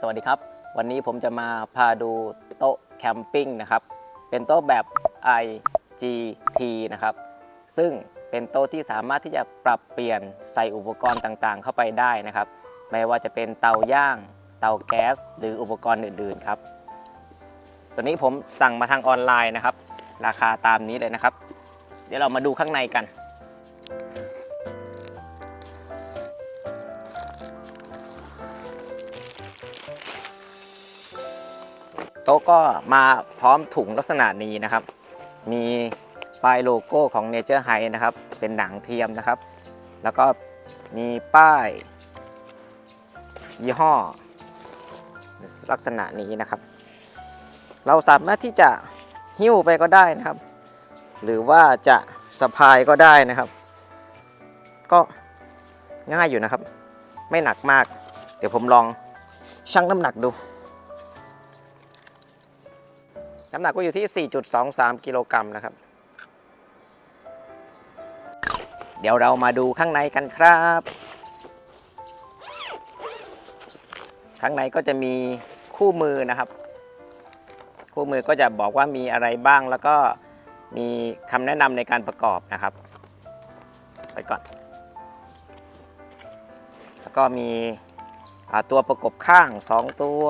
สวัสดีครับ วันนี้ผมจะมาพาดูโต๊ะแคมปิ้งนะครับ เป็นโต๊ะแบบ IGT นะครับ ซึ่งเป็นโต๊ะที่สามารถที่จะปรับเปลี่ยนใส่อุปกรณ์ต่างๆ เข้าไปได้นะครับ ไม่ว่าจะเป็นเตาย่าง เตาแก๊ส หรืออุปกรณ์อื่นๆครับ ตัวนี้ผมสั่งมาทางออนไลน์นะครับ ราคาตามนี้เลยนะครับ เดี๋ยวเรามาดูข้างในกัน โต๊ะก็มาพร้อมถุงลักษณะนี้นะครับ มีป้ายโลโก้ของ Nature High นะครับ เป็นหนังเทียมนะครับ แล้วก็มีป้าย ยี่ห้อ ลักษณะนี้นะครับ เราสามารถที่จะหิ้วไปก็ได้นะครับ หรือว่าจะสะพายก็ได้นะครับ ก็ง่ายอยู่นะครับ ไม่หนักมาก เดี๋ยวผมลองชั่งน้ำหนักดู น้ำหนักก็อยู่ที่ 4.23 กิโลกรัมนะครับ เดี๋ยวเรามาดูข้างในกันครับ ข้างในก็จะมีคู่มือนะครับ คู่มือก็จะบอกว่ามีอะไรบ้างแล้วก็มีคำแนะนำในการประกอบนะครับ ไปก่อน แล้วก็มีตัวประกบข้าง 2 ตัว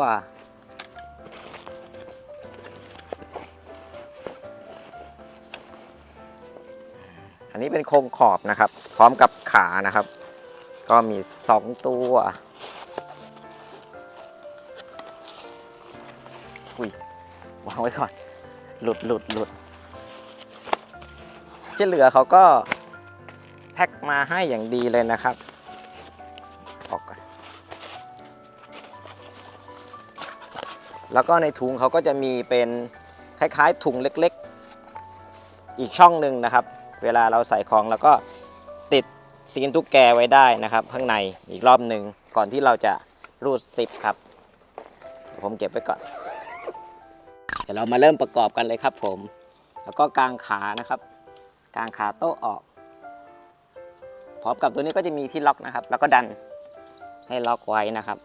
นนี้เป็นโครงขอบนะครับ พร้อมกับขานะครับ ก็มี 2 ตัวอุ้ยวางไว้ก่อน หลุดหลุดหลุดที่เหลือเขาก็แพ็คมาให้อย่างดีเลยนะครับออกก่อนแล้วก็ในถุงเขาก็จะมีเป็นคล้ายๆถุงเล็กๆ อีกช่องหนึ่งนะครับ เวลาเราใส่ของแล้วก็ติดตีนตุ๊กแกไว้ได้นะครับ ข้างในอีกรอบหนึ่งก่อนที่เราจะรูดซิปครับ ผมเก็บไว้ก่อน เดี๋ยวเรามาเริ่มประกอบกันเลยครับผม แล้วก็กางขานะครับกางขาโต๊ะออก พร้อมกับตัวนี้ก็จะมีที่ล็อกนะครับ แล้วก็ดันให้ล็อกไว้นะครับ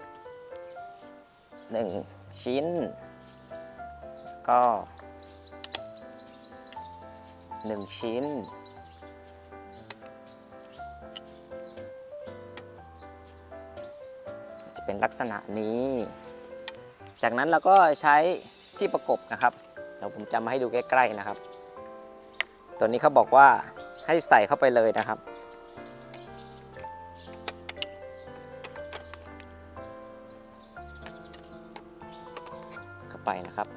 หนึ่งชิ้น ก็หนึ่งชิ้น เป็นลักษณะนี้ จากนั้นเราก็ใช้ที่ประกบนะครับเดี๋ยวผมจะมาให้ดูใกล้ๆนะครับ ตัวนี้เขาบอกว่าให้ใส่เข้าไปเลยนะครับ เข้าไปนะครับ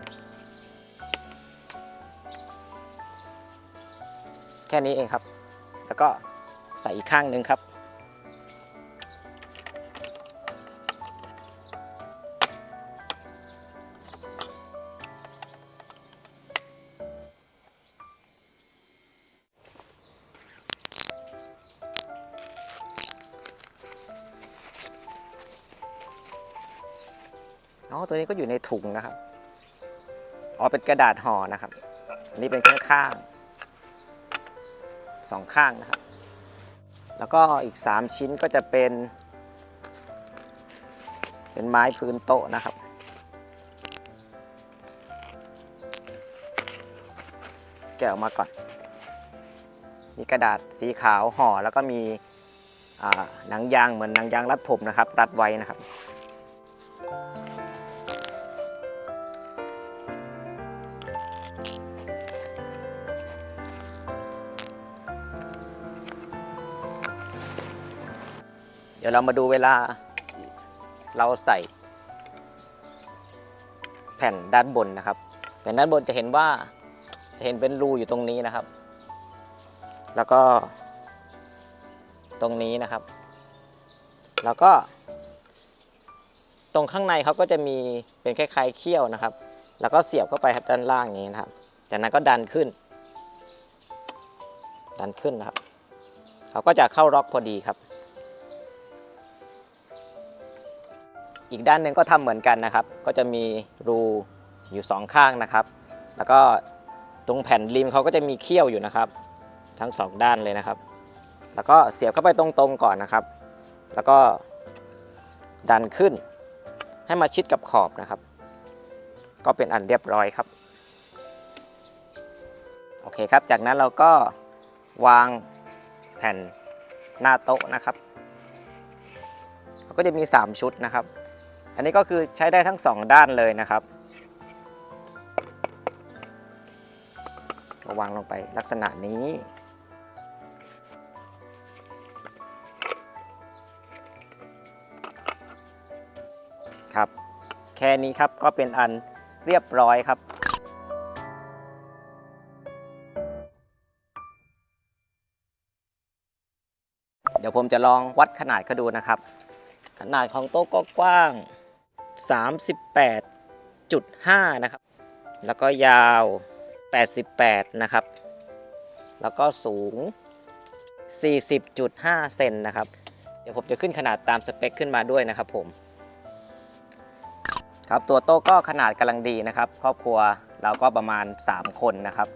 แค่นี้เองครับ แล้วก็ใส่อีกข้างหนึ่งครับ อ๋อตัวนี้ก็อยู่ในถุงนะครับอ๋อเป็นกระดาษห่อนะครับอันนี้เป็นข้างๆสองข้างนะครับ แล้วก็อีก 3 ชิ้นก็จะเป็น เป็นไม้พื้นโต๊ะนะครับแกะออกมาก่อน มีกระดาษสีขาวห่อแล้วก็มีหนังยางเหมือนหนังยางรัดผมนะครับ รัดไว้นะครับ ดี๋ยวเรามาดูเวลาเราใส่แผ่นด้านบนนะครับ แผ่นด้านบนจะเห็นว่าจะเห็นเป็นรูอยู่ตรงนี้นะครับ แล้วก็ตรงนี้นะครับ แล้วก็ตรงข้างในเขาก็จะมีเป็นคล้ายๆเขี้ยวนะครับ แล้วก็เสียบเข้าไปด้านล่างอย่างนี้นะครับ จากนั้นก็ดันขึ้น ดันขึ้นนะครับ เขาก็จะเข้าล็อกพอดีครับ อีกด้านหนึ่งก็ทำเหมือนกันนะครับ ก็จะมีรูอยู่สองข้างนะครับ แล้วก็ตรงแผ่นริมเขาก็จะมีเขี้ยวอยู่นะครับ ทั้งสองด้านเลยนะครับ แล้วก็เสียบเข้าไปตรงๆก่อนนะครับ แล้วก็ดันขึ้น ให้มาชิดกับขอบนะครับ ก็เป็นอันเรียบร้อยครับ โอเคครับ จากนั้นเราก็วางแผ่นหน้าโต๊ะนะครับ ก็จะมี 3 ชุดนะครับ อันนี้ก็คือใช้ได้ทั้ง 2 ด้านเลยนะครับก็วางลงไปลักษณะนี้ ครับ แค่นี้ครับก็เป็นอันเรียบร้อยครับเดี๋ยวผมจะลองวัดขนาดเขาดูนะครับ ขนาดของโต๊ะก็กว้าง 38.5 นะครับ แล้วก็ยาว 88 นะครับ แล้วก็สูง 40.5 เซนนะครับ เดี๋ยวผมจะขึ้นขนาดตามสเปคขึ้นมาด้วยนะครับผม ครับตัวโต๊ะก็ขนาดกำลังดีนะครับ ครอบครัวเราก็ประมาณ 3 คนนะครับ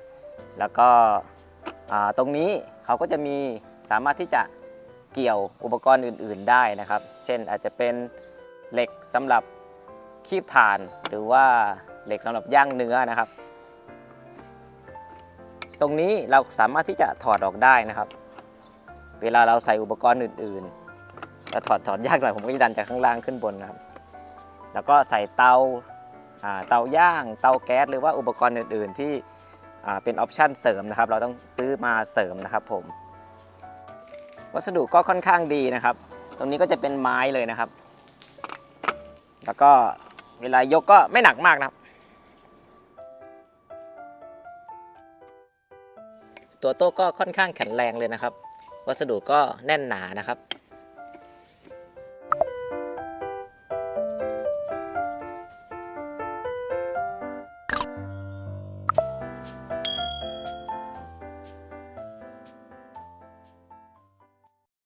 แล้วก็ตรงนี้เขาก็จะมีสามารถที่จะเกี่ยวอุปกรณ์อื่น ๆ ได้นะครับ เช่นอาจจะเป็นเหล็กสำหรับ คีบถ่านหรือว่าเหล็กสำหรับย่างเนื้อนะครับ ตรงนี้เราสามารถที่จะถอดออกได้นะครับ เวลาเราใส่อุปกรณ์อื่นๆจะถอดถอดยากหน่อยผมก็จะดันจากข้างล่างขึ้นบนนะครับ แล้วก็ใส่เตาเตาย่าง เตาแก๊สหรือว่าอุปกรณ์อื่น ๆ ที่เป็นออปชันเสริมนะครับ เราต้องซื้อมาเสริมนะครับผม วัสดุก็ค่อนข้างดีนะครับ ตรงนี้ก็จะเป็นไม้เลยนะครับ แล้วก็ เวลายกก็ไม่หนักมากนะครับ ตัวโต๊ะก็ค่อนข้างแข็งแรงเลยนะครับ วัสดุก็แน่นหนานะครับ